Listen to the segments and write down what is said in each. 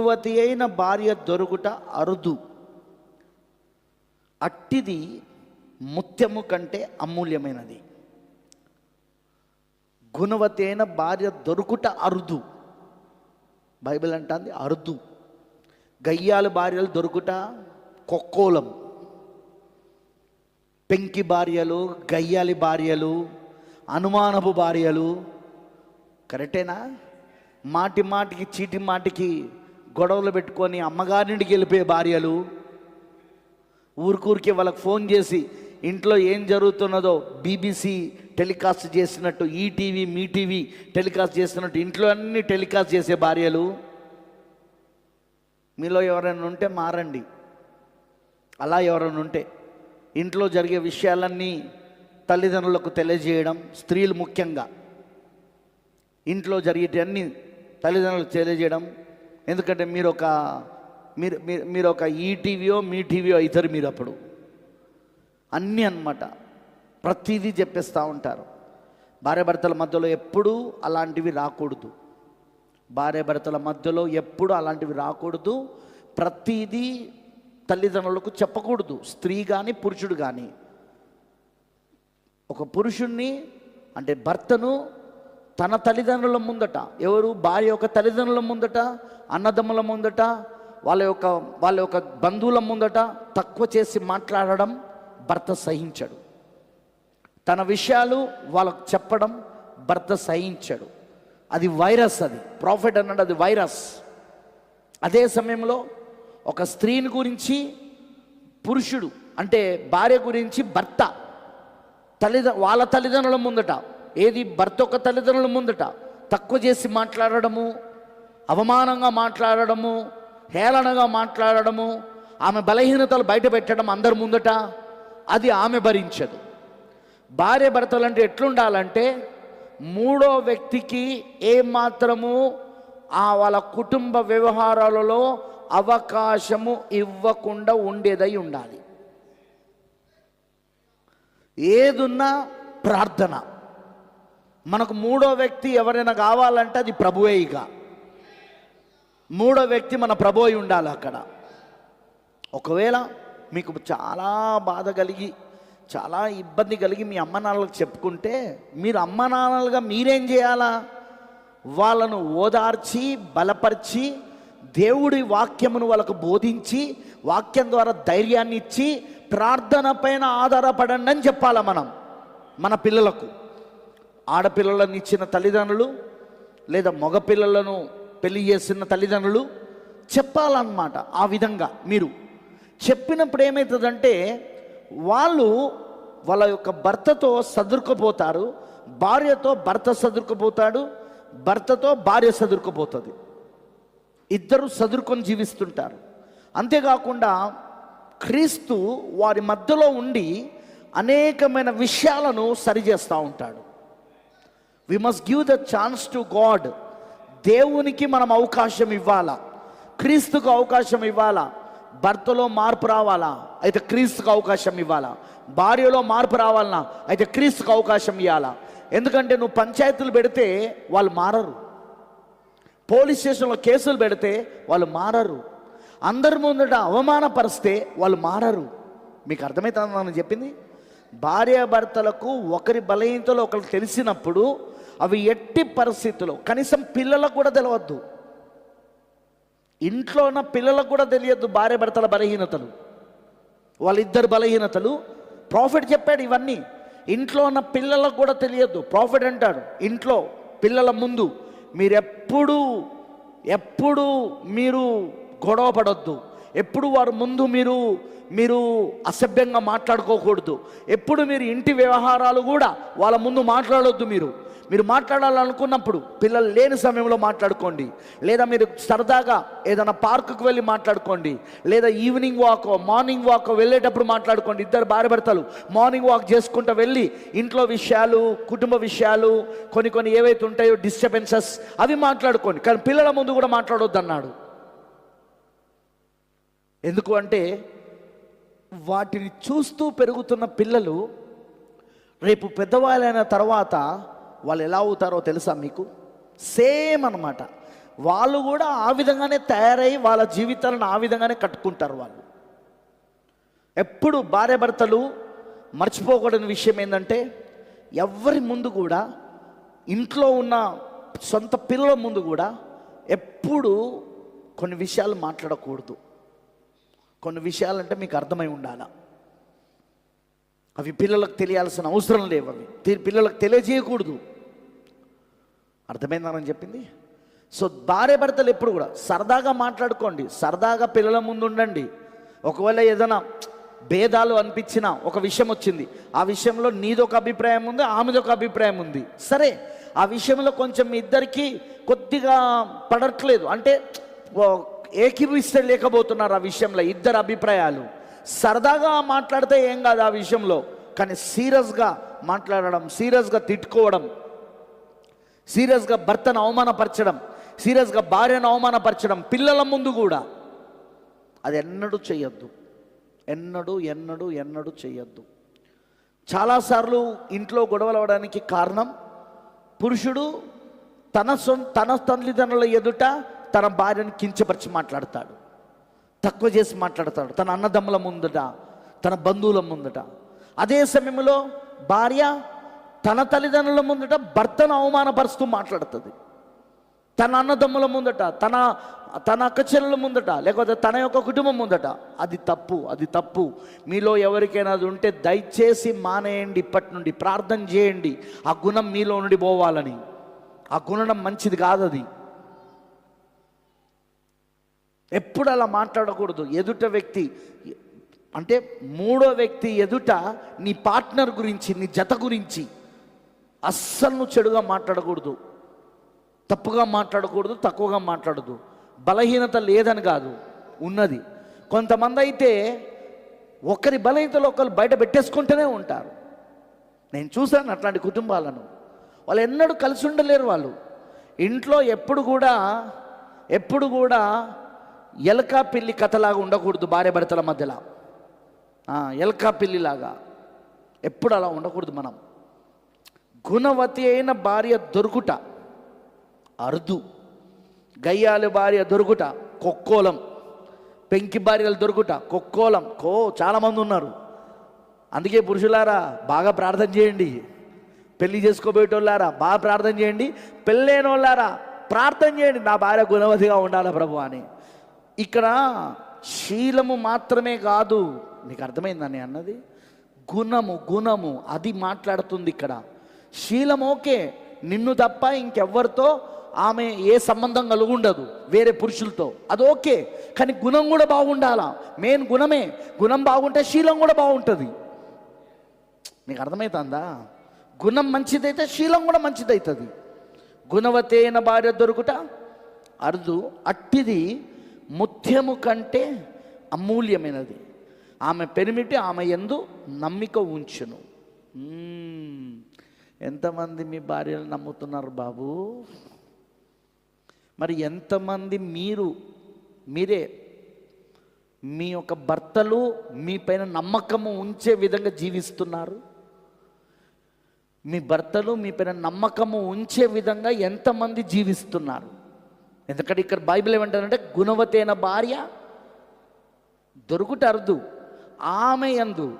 యువతి అయిన భార్య దొరుకుట అరుదు. అట్టిది ముత్యము కంటే అమూల్యమైనది. గుణవతి అయిన భార్య దొరుకుట అరుదు. బైబిల్ అంటుంది అరుదు. గయ్యాల భార్యలు దొరుకుట కొక్కోలం. పెంకి భార్యలు గయ్యాలి భార్యలు అనుమానపు భార్యలు. కరెక్టేనా? మాటి మాటికి చీటి మాటికి గొడవలు పెట్టుకొని అమ్మగారింటికి వెళ్ళిపోయే భార్యలు ఊరికూరికి వాళ్ళకి ఫోన్ చేసి ఇంట్లో ఏం జరుగుతున్నదో బీబీసీ టెలికాస్ట్ చేసినట్టు ఈటీవీ మీ టీవీ టెలికాస్ట్ చేసినట్టు ఇంట్లో అన్ని టెలికాస్ట్ చేసే భార్యలు. మీలో ఎవరైనా ఉంటే మారండి. అలా ఎవరైనా ఉంటే ఇంట్లో జరిగే విషయాలన్నీ తల్లిదండ్రులకు తెలియజేయడం స్త్రీలు ముఖ్యంగా. ఇంట్లో జరిగేటన్ని తల్లిదండ్రులకు తెలియజేయడం ఎందుకంటే మీరు ఒక మీరు మీరు- ఒక ఈటీవీయో మీ టీవీయో అవుతారు మీరు అప్పుడు అన్నీ అన్నమాట. ప్రతిదీ చెప్పేస్తూ ఉంటారు. భార్యాభర్తల మధ్యలో ఎప్పుడూ అలాంటివి రాకూడదు. భార్యాభర్తల మధ్యలో ఎప్పుడు అలాంటివి రాకూడదు. ప్రతిదీ తల్లిదండ్రులకు చెప్పకూడదు. స్త్రీ కానీ పురుషుడు కానీ ఒక పురుషుణ్ణి అంటే భర్తను తన తల్లిదండ్రుల ముందట. ఎవరు? భార్య యొక్క తల్లిదండ్రుల ముందట అన్నదమ్ముల ముందట వాళ్ళ యొక్క వాళ్ళ యొక్క బంధువుల ముందట తక్కువ చేసి మాట్లాడడం భర్త సహించడు. తన విషయాలు వాళ్ళకు చెప్పడం భర్త సహించడు. అది వైరస్ అది. ప్రాఫిట్ అన్నాడు అది వైరస్. అదే సమయంలో ఒక స్త్రీని గురించి పురుషుడు అంటే భార్య గురించి భర్త తల్లిద వాళ్ళ తల్లిదండ్రుల ముందట ఏది భర్త యొక్క తల్లిదండ్రుల ముందట తక్కువ చేసి మాట్లాడడము అవమానంగా మాట్లాడడము హేళనగా మాట్లాడడము ఆమె బలహీనతలు బయట పెట్టడం అందరి ముందట అది ఆమె భరించదు. భార్య భర్తలు అంటే ఎట్లుండాలంటే మూడో వ్యక్తికి ఏమాత్రము ఆ వాళ్ళ కుటుంబ వ్యవహారాలలో అవకాశము ఇవ్వకుండా ఉండేదై ఉండాలి. ఏదున్నా ప్రార్థన. మనకు మూడో వ్యక్తి ఎవరైనా కావాలంటే అది ప్రభువే ఇక. మూడో వ్యక్తి మన ప్రభు అయి ఉండాలి అక్కడ. ఒకవేళ మీకు చాలా బాధ కలిగి చాలా ఇబ్బంది కలిగి మీ అమ్మ నాన్నలకు చెప్పుకుంటే మీరు అమ్మ నాన్నలుగా మీరేం చేయాలా? వాళ్ళను ఓదార్చి బలపరిచి దేవుడి వాక్యమును వాళ్ళకు బోధించి వాక్యం ద్వారా ధైర్యాన్ని ఇచ్చి ప్రార్థన పైన ఆధారపడండి అని చెప్పాలా మనం? మన పిల్లలకు. ఆడపిల్లలను ఇచ్చిన తల్లిదండ్రులు లేదా మగపిల్లలను పెళ్ళి చేసిన తల్లిదండ్రులు చెప్పాలన్నమాట ఆ విధంగా మీరు. చెప్పినప్పుడు ఏమవుతుందంటే వాళ్ళు వాళ్ళ యొక్క భర్తతో సదురుకుపోతారు భార్యతో భర్త సదురుకుపోతాడు భర్తతో భార్య సదురుకుపోతుంది. ఇద్దరు సదురుకొని జీవిస్తుంటారు. అంతేకాకుండా క్రీస్తు వారి మధ్యలో ఉండి అనేకమైన విషయాలను సరిచేస్తూ ఉంటాడు. We must give the chance to god దేవునికి మనం అవకాశం ఇవ్వాలా? క్రీస్తుకు అవకాశం ఇవ్వాలా? భర్తలో మార్పు రావాలా? అయితే క్రీస్తుకు అవకాశం ఇవ్వాలా? భార్యలో మార్పు రావాలనా? అయితే క్రీస్తుకు అవకాశం ఇవ్వాలా ఎందుకంటే నువ్వు పంచాయతీలు పెడితే వాళ్ళు మారరు. పోలీస్ స్టేషన్లో కేసులు పెడితే వాళ్ళు మారరు. అందరి ముందట అవమానపరిస్తే వాళ్ళు మారరు. మీకు అర్థమవుతుందని చెప్పింది? భార్యాభర్తలకు ఒకరి బలహీనతలు ఒకరు తెలిసినప్పుడు అవి ఎట్టి పరిస్థితుల్లో కనీసం పిల్లలకు కూడా తెలియవద్దు ఇంట్లో ఉన్న పిల్లలకు కూడా తెలియద్దు భార్యాభర్తల బలహీనతలు. వాళ్ళిద్దరు బలహీనతలు. ప్రాఫిట్ చెప్పాడు ఇవన్నీ. ఇంట్లో ఉన్న పిల్లలకు కూడా తెలియద్దు. ప్రాఫిట్ అంటాడు. ఇంట్లో పిల్లల ముందు మీరెప్పుడు ఎప్పుడు మీరు గొడవ పడొద్దు. ఎప్పుడు వారు ముందు మీరు మీరు అసభ్యంగా మాట్లాడుకోకూడదు. ఎప్పుడు మీరు ఇంటి వ్యవహారాలు కూడా వాళ్ళ ముందు మాట్లాడొద్దు మీరు. మీరు మాట్లాడాలనుకున్నప్పుడు పిల్లలు లేని సమయంలో మాట్లాడుకోండి. లేదా మీరు సరదాగా ఏదైనా పార్కుకు వెళ్ళి మాట్లాడుకోండి. లేదా ఈవినింగ్ వాక్ మార్నింగ్ వాక్ వెళ్ళేటప్పుడు మాట్లాడుకోండి. ఇద్దరు భార్య భర్తలు మార్నింగ్ వాక్ చేసుకుంటూ వెళ్ళి ఇంట్లో విషయాలు కుటుంబ విషయాలు కొన్ని కొన్ని ఏవైతే ఉంటాయో డిస్టర్బెన్సెస్ అవి మాట్లాడుకోండి. కానీ పిల్లల ముందు కూడా మాట్లాడొద్దు అన్నాడు ఎందుకు అంటే వాటిని చూస్తూ పెరుగుతున్న పిల్లలు రేపు పెద్దవాళ్ళైన తర్వాత వాళ్ళు ఎలా అవుతారో తెలుసా మీకు? సేమ్ అన్నమాట. వాళ్ళు కూడా ఆ విధంగానే తయారై వాళ్ళ జీవితాలను ఆ విధంగానే కట్టుకుంటారు వాళ్ళు. ఎప్పుడు భార్యాభర్తలు మర్చిపోకూడని విషయం ఏంటంటే ఎవరి ముందు కూడా ఇంట్లో ఉన్న సొంత పిల్లల ముందు కూడా ఎప్పుడు కొన్ని విషయాలు మాట్లాడకూడదు. కొన్ని విషయాలంటే మీకు అర్థమై ఉండాల? అవి పిల్లలకు తెలియాల్సిన అవసరం లేవు అవి. పిల్లలకు తెలియజేయకూడదు. అర్థమైందని చెప్పింది? సో భార్య భర్తలు ఎప్పుడు కూడా సరదాగా మాట్లాడుకోండి సరదాగా పిల్లల ముందు ఉండండి. ఒకవేళ ఏదైనా భేదాలు అనిపించిన ఒక విషయం వచ్చింది ఆ విషయంలో నీదొక అభిప్రాయం ఉంది ఆమెదొక అభిప్రాయం ఉంది. సరే ఆ విషయంలో కొంచెం మీ ఇద్దరికి కొద్దిగా పడట్లేదు. అంటే ఓ ఏకీభవిస్తే లేకపోతున్నారు ఆ విషయంలో ఇద్దరు అభిప్రాయాలు. సరదాగా మాట్లాడితే ఏం కాదు ఆ విషయంలో కానీ సీరియస్గా మాట్లాడడం సీరియస్గా తిట్టుకోవడం సీరియస్గా భర్తను అవమానపరచడం సీరియస్గా భార్యను అవమానపరచడం పిల్లల ముందు కూడా. అది ఎన్నడూ చేయొద్దు. ఎన్నడూ ఎన్నడూ ఎన్నడూ చేయొద్దు. చాలాసార్లు ఇంట్లో గొడవలు అవడానికి కారణం పురుషుడు తన సొంత తన తల్లిదండ్రుల ఎదుట తన భార్యను కించపరిచి మాట్లాడతాడు. తక్కువ చేసి మాట్లాడతాడు. తన అన్నదమ్ముల ముందట తన బంధువుల ముందట. అదే సమయంలో భార్య తన తల్లిదండ్రుల ముందట భర్తను అవమానపరుస్తూ మాట్లాడుతుంది. తన అన్నదమ్ముల ముందట తన తన అక్కచెల్లెల ముందట లేకపోతే తన యొక్క కుటుంబం ముందట అది తప్పు అది తప్పు. మీలో ఎవరికైనా అది ఉంటే దయచేసి మానేయండి ఇప్పటి నుండి ప్రార్థన చేయండి. ఆ గుణం మీలో నుండి పోవాలని. ఆ గుణం మంచిది కాదు అది ఎప్పుడు అలా మాట్లాడకూడదు. ఎదుట వ్యక్తి అంటే మూడో వ్యక్తి ఎదుట నీ పార్ట్నర్ గురించి నీ జత గురించి అస్సలు నువ్వు చెడుగా మాట్లాడకూడదు. తప్పుగా మాట్లాడకూడదు తక్కువగా మాట్లాడదు. బలహీనత లేదని కాదు ఉన్నది. కొంతమంది అయితే ఒకరి బలహీనతలు ఒకరు బయట పెట్టేసుకుంటూనే ఉంటారు. నేను చూశాను అట్లాంటి కుటుంబాలను. వాళ్ళు ఎన్నడూ కలిసి ఉండలేరు వాళ్ళు. ఇంట్లో ఎప్పుడు కూడా ఎప్పుడు కూడా ఎలకా పిల్లి కథలాగా ఉండకూడదు భార్య భర్తల మధ్యలో. ఎలకా పిల్లిలాగా. ఎప్పుడు అలా ఉండకూడదు మనం. గుణవతి అయిన భార్య దొరుకుట అరుదు. గయ్యాలి భార్య దొరుకుట కొక్కోలం. పెంకి భార్యలు దొరుకుట కొక్కోలం. కో చాలామంది ఉన్నారు. అందుకే పురుషులారా బాగా ప్రార్థన చేయండి. పెళ్ళి చేసుకోబోయేటోళ్ళారా బాగా ప్రార్థన చేయండి. పెళ్ళైన వాళ్ళారా ప్రార్థన చేయండి. నా భార్య గుణవతిగా ఉండాలి ప్రభు అని. ఇక్కడ శీలము మాత్రమే కాదు నీకు అర్థమైందని అన్నది? గుణము గుణము అది మాట్లాడుతుంది ఇక్కడ. శీలం ఓకే నిన్ను తప్ప ఇంకెవ్వరితో ఆమె ఏ సంబంధం కలిగి ఉండదు వేరే పురుషులతో. అది ఓకే కానీ గుణం కూడా బాగుండాలా? మెయిన్ గుణమే. గుణం బాగుంటే శీలం కూడా బాగుంటుంది. మీకు అర్థమవుతుందా గుణం మంచిదైతే శీలం కూడా మంచిదవుతుంది గుణవతైన భార్య దొరుకుట అరుదు. అట్టిది ముత్యము కంటే అమూల్యమైనది. ఆమె పెరిమిటి ఆమె ఎందు నమ్మిక ఉంచును. ఎంతమంది మీ భార్యను నమ్ముతున్నారు బాబు? మరి ఎంతమంది మీరు మీరే మీ యొక్క భర్తలు మీ పైన నమ్మకము ఉంచే విధంగా జీవిస్తున్నారు? మీ భర్తలు మీ పైన నమ్మకము ఉంచే విధంగా ఎంతమంది జీవిస్తున్నారు? ఎందుకంటే ఇక్కడ బైబిల్ ఏమంటారంటే గుణవతైన భార్య దొరుకుట అరుదు ఆమె ఎందు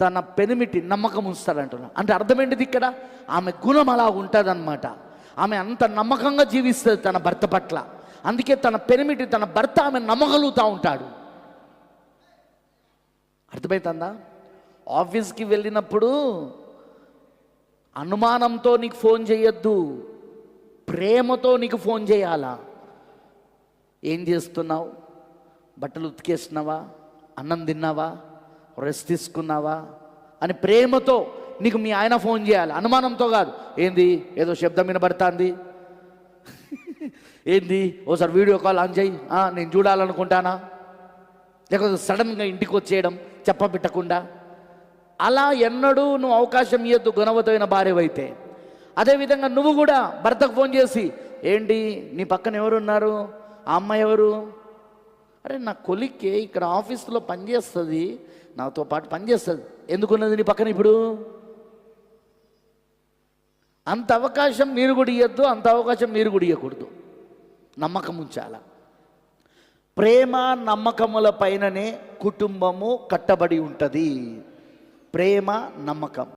తన పెనిమిటి నమ్మకం ఉంచుతాడంటున్నాడు. అంటే అర్థమేంటిది ఇక్కడ? ఆమె గుణం అలా ఉంటుందన్నమాట. ఆమె అంత నమ్మకంగా జీవిస్తుంది తన భర్త పట్ల. అందుకే తన పెనిమిటి తన భర్త ఆమె నమ్మగలుగుతూ ఉంటాడు. అర్థమవుతుందా ఆఫీస్కి వెళ్ళినప్పుడు అనుమానంతో నీకు ఫోన్ చేయొద్దు. ప్రేమతో నీకు ఫోన్ చేయాలా? ఏం చేస్తున్నావు? బట్టలు ఉతికేస్తున్నావా? అన్నం తిన్నావా? రెస్ట్ తీసుకున్నావా? అని ప్రేమతో నీకు మీ ఆయన ఫోన్ చేయాలి. అనుమానంతో కాదు. ఏంది? ఏదో శబ్దం వినబడుతుంది. ఏంది? ఓసారి వీడియో కాల్ ఆన్ చేయి. నేను చూడాలనుకుంటానా? లేకపోతే సడన్గా ఇంటికి వచ్చేయడం చెప్పబెట్టకుండా? అలా ఎన్నడూ నువ్వు అవకాశం ఇవ్వద్దు గుణవతమైన భార్యవైతే. అదేవిధంగా నువ్వు కూడా భర్తకు ఫోన్ చేసి ఏంటి? నీ పక్కన ఎవరున్నారు? ఆ అమ్మాయి ఎవరు? అరే నా కొలిక్కే ఇక్కడ ఆఫీస్లో పనిచేస్తుంది నాతో పాటు పనిచేస్తుంది. ఎందుకున్నది నీ పక్కన ఇప్పుడు? అంత అవకాశం మీరు కూడా ఇవ్వద్దు అంత అవకాశం మీరు కూడా ఇవ్వకూడదు నమ్మకం ఉంచాల ప్రేమ నమ్మకముల పైననే కుటుంబము కట్టబడి ఉంటుంది. ప్రేమ నమ్మకం.